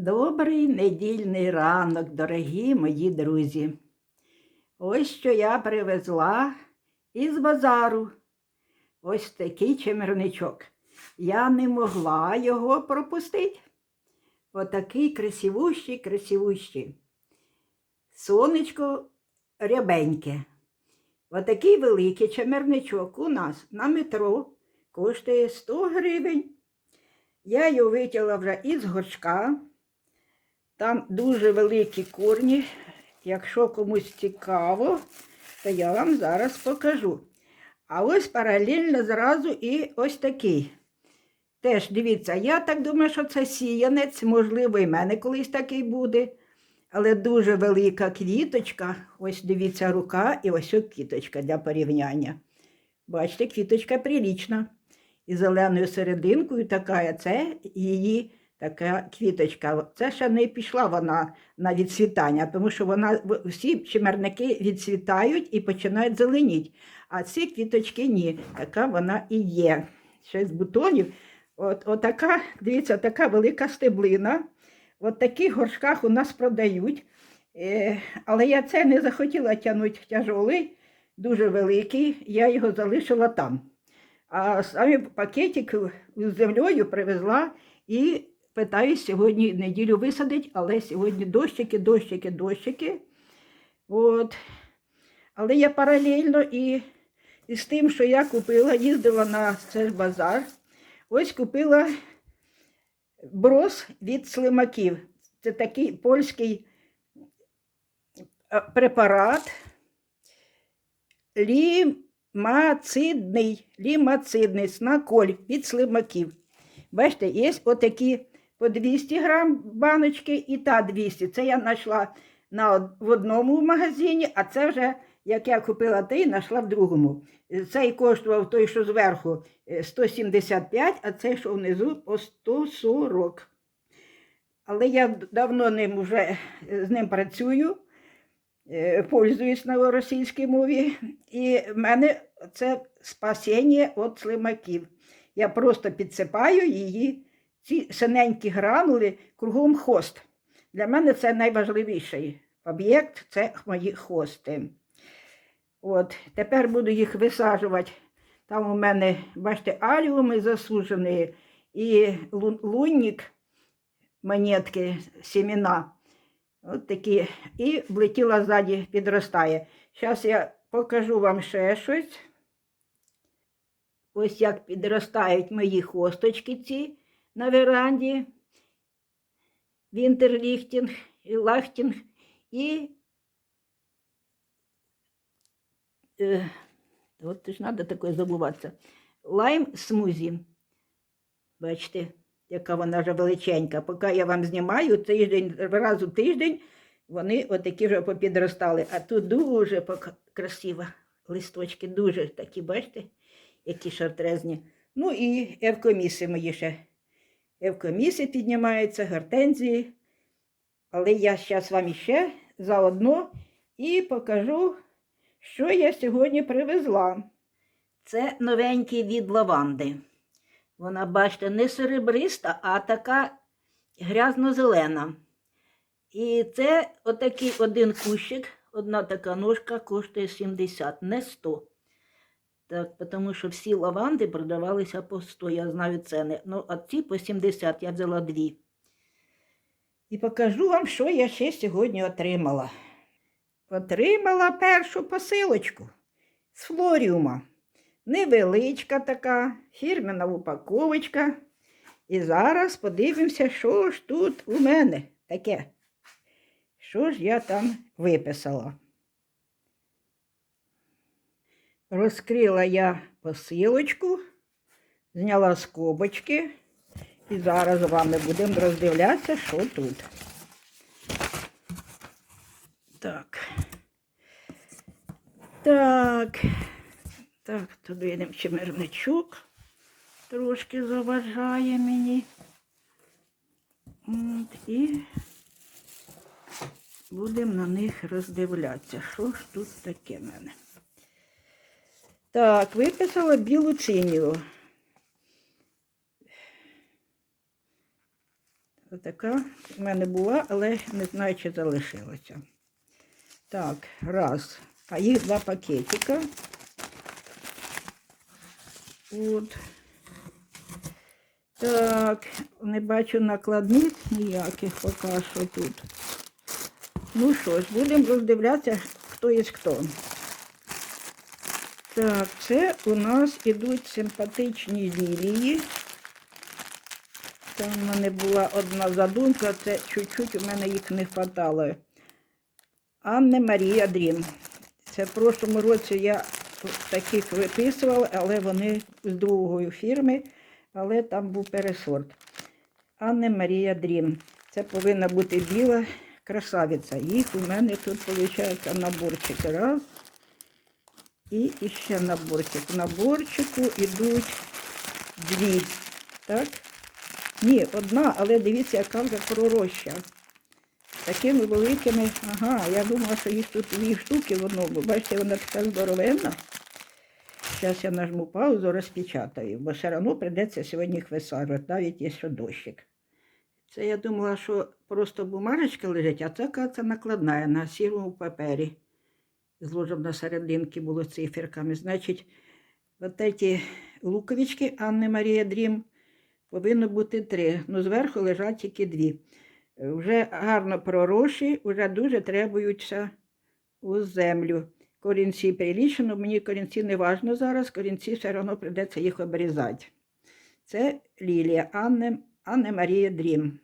Добрий недільний ранок, дорогі мої друзі. Ось що я привезла із базару. Ось такий чимерничок. Я не могла його пропустити. Отакий красивущий, красивущий. Сонечко рябеньке. Отакий великий чемерничок у нас на метро коштує 100 гривень. Я його витягла вже із горшка. Там дуже великі корні. Якщо комусь цікаво, то я вам зараз покажу. А ось паралельно зразу і ось такий. Теж дивіться, я так думаю, що це сіянець, можливо, і в мене колись такий буде. Але дуже велика квіточка. Ось дивіться, рука і ось ось квіточка для порівняння. Бачите, квіточка прилічна. І зеленою серединкою така, це її така квіточка. Це ще не пішла вона на відцвітання, тому що вона всі чимерники відцвітають і починають зеленіти. А ці квіточки ні. Така вона і є. Ще з бутонів. От, отака, дивіться, така велика стеблина. От таких горшках у нас продають. Е, але я це не захотіла тягнути тяжолий, дуже великий. Я його залишила там. А самі пакетик з землею привезла і питаюсь сьогодні неділю висадити, але сьогодні дощики, дощики, дощики. От. Але я паралельно і, і з тим, що я купила, їздила на цей базар. Ось купила брос від слимаків. Це такий польський е, препарат. Лімацидний, лімацидний снаколь від слимаків. Бачите, є отакі по 200 грам баночки і та 200. Це я знайшла на, в одному магазині, а це вже, як я купила той, знайшла в другому. Е, Цей коштував той, що зверху, е, 175, а цей, що внизу, по 140. Але я давно ним вже е, з ним працюю, е, пользуюсь на російській мові, і в мене це спасіння від слимаків. Я просто підсипаю її, ці синенькі гранули кругом хост. Для мене це найважливіший об'єкт це мої хости. От, тепер буду їх висаджувати. Там у мене, бачите, аліуми засушені і лунник, монетки, семена. От такі. І влетіла ззаді, підростає. Зараз я покажу вам ще щось. Ось як підростають мої хосточки ці на веранді. Вінтерліхтінг, і лахтінг і. Е, от ж треба таке забуватися. Лайм смузі. Бачите, яка вона вже величенька. Поки я вам знімаю, тиждень, раз у тиждень вони отакі вже попідростали. А тут дуже красиво. Листочки дуже такі, бачите, які шартрезні. Ну і евкоміси мої ще. Евкоміси піднімаються, гортензії. Але я зараз вам ще заодно і покажу, що я сьогодні привезла. Це новенький від лаванди. Вона, бачите, не серебриста, а така грязно-зелена. І це отакий один кущик, одна така ножка коштує 70, не 100. Так, тому що всі лаванди продавалися по 100, я знаю ціни. Ну, а ці по 70, я взяла дві. І покажу вам, що я ще сьогодні отримала. Отримала першу посилочку з флоріума. Невеличка така, фірмена упаковочка. І зараз подивимося, що ж тут у мене таке. Що ж я там виписала? Розкрила я посилочку, зняла скобочки. І зараз з вами будемо роздивлятися, що тут. Так. Так. Так, туди йдемо чимерничок. Трошки заважає мені. От, і будемо на них роздивлятися, що ж тут таке в мене. Так, виписала білу цинію. Отака в мене була, але не знаю, чи залишилася. Так, раз. А їх два пакетика. От. Так, не бачу накладниць ніяких поки що тут. Ну що ж, будемо роздивлятися, хто є хто. Так, це у нас ідуть симпатичні лілії. Там в мене була одна задумка, це чуть-чуть у мене їх не вистачало. Анне Марія Дрім. Це в прошлому році я таких виписувала, але вони з другої фірми, але там був пересорт. Анне Марія Дрім. Це повинна бути біла красавиця. Їх у мене тут, виходить, наборчик раз. І ще наборчик. В наборчику йдуть дві. Так? Ні, одна, але дивіться, яка вже пророща. Такими великими, ага, я думала, що їх тут дві штуки в одному. Бачите, вона така здоровенна. Зараз я нажму паузу, розпечатаю, бо все одно прийдеться сьогодні їх навіть якщо дощик. Це я думала, що просто бумажечка лежить, а це це накладна на сірому папері. Зложено серединки було циферками. Значить, от ці луковички Анни Марія Дрім повинно бути три. Ну, зверху лежать тільки дві. Вже гарно проросші, вже дуже требуються у землю. Корінці прилічено, мені корінці не важно зараз, корінці все одно прийдеться їх обрізати. Це лілія Анне, Анне Марія Дрім.